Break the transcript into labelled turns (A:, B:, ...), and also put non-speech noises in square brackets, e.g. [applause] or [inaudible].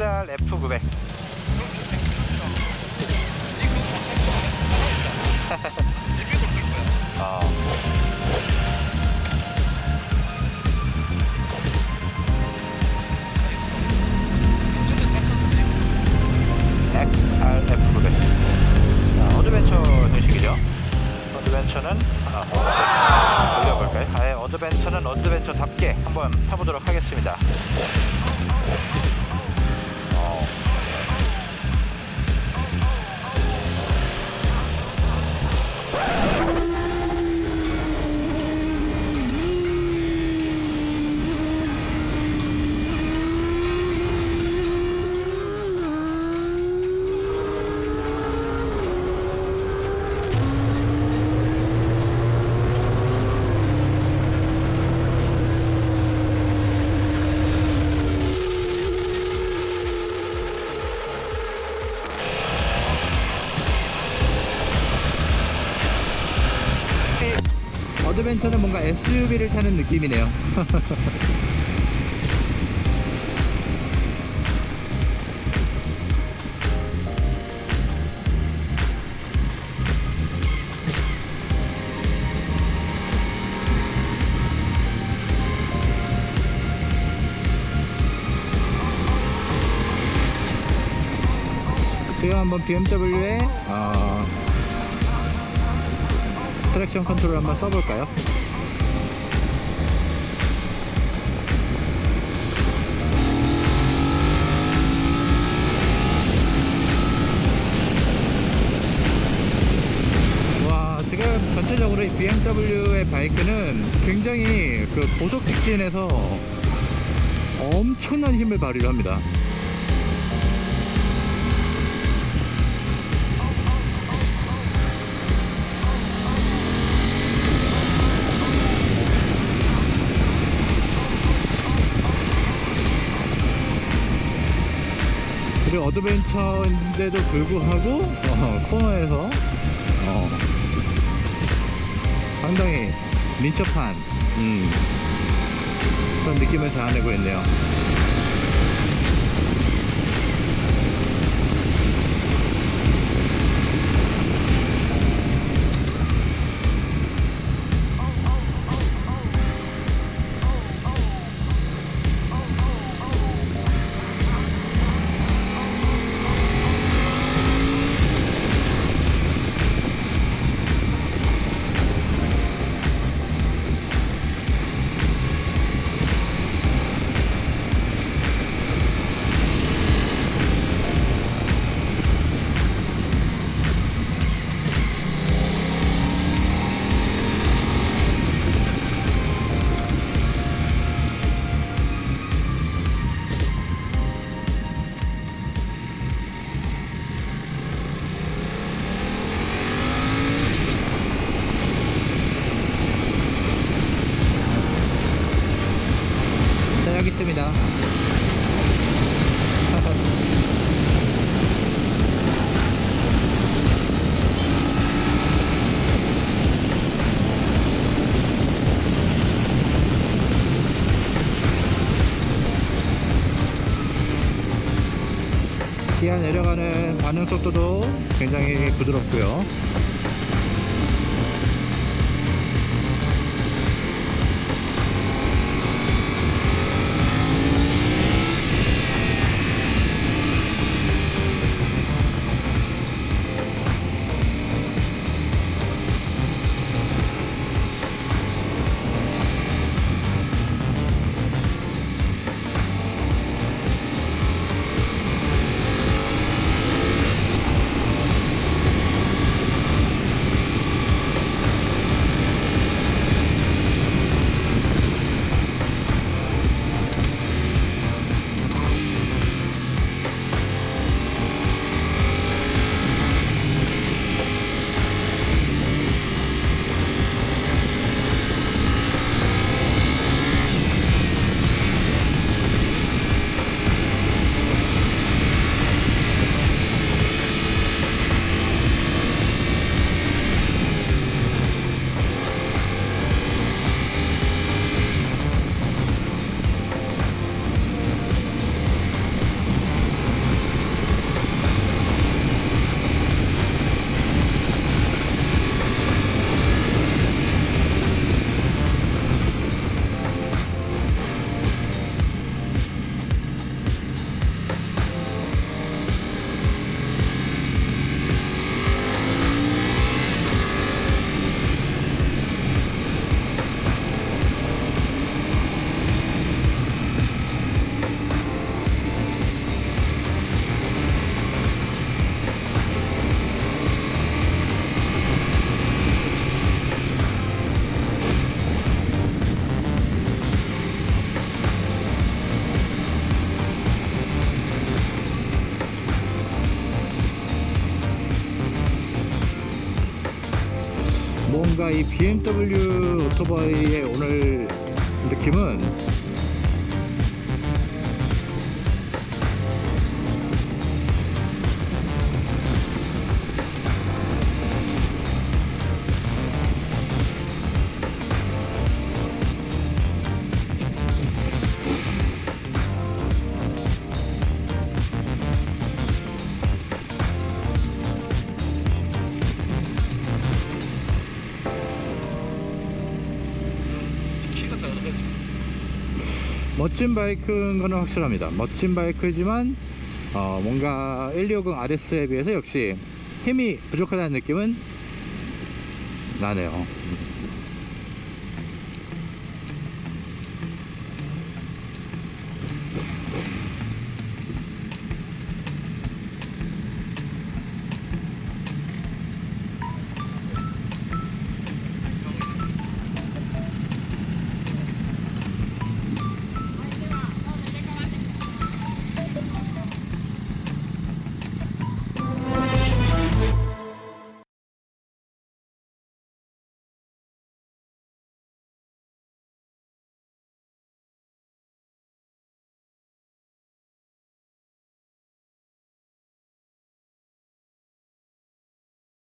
A: XR F900 어. XRF900 자, 어드벤처 형식이죠 어드벤처는 아, 돌려볼까요? 아예 어드벤처는 어드벤처답게 한번 타보도록 하겠습니다 어드벤처는 뭔가 SUV를 타는 느낌이네요. [laughs] 지금 한번 BMW의 어, 트랙션 컨트롤 한번 써볼까요? 와 지금 전체적으로 이 BMW의 바이크는 굉장히 그 고속 직진에서 엄청난 힘을 발휘를 합니다. 그리고 어드벤처인데도 불구하고 어, 코너에서 어, 상당히 민첩한 음, 그런 느낌을 자아내고 있네요. 있습니다. 기아 내려가는 반응 속도도 굉장히 부드럽고요. 뭔가 이 BMW 오토바이의 오늘 느낌은 멋진 바이크인 거는 확실합니다. 멋진 바이크지만 어, 뭔가 1250 RS에 비해서 역시 힘이 부족하다는 느낌은 나네요.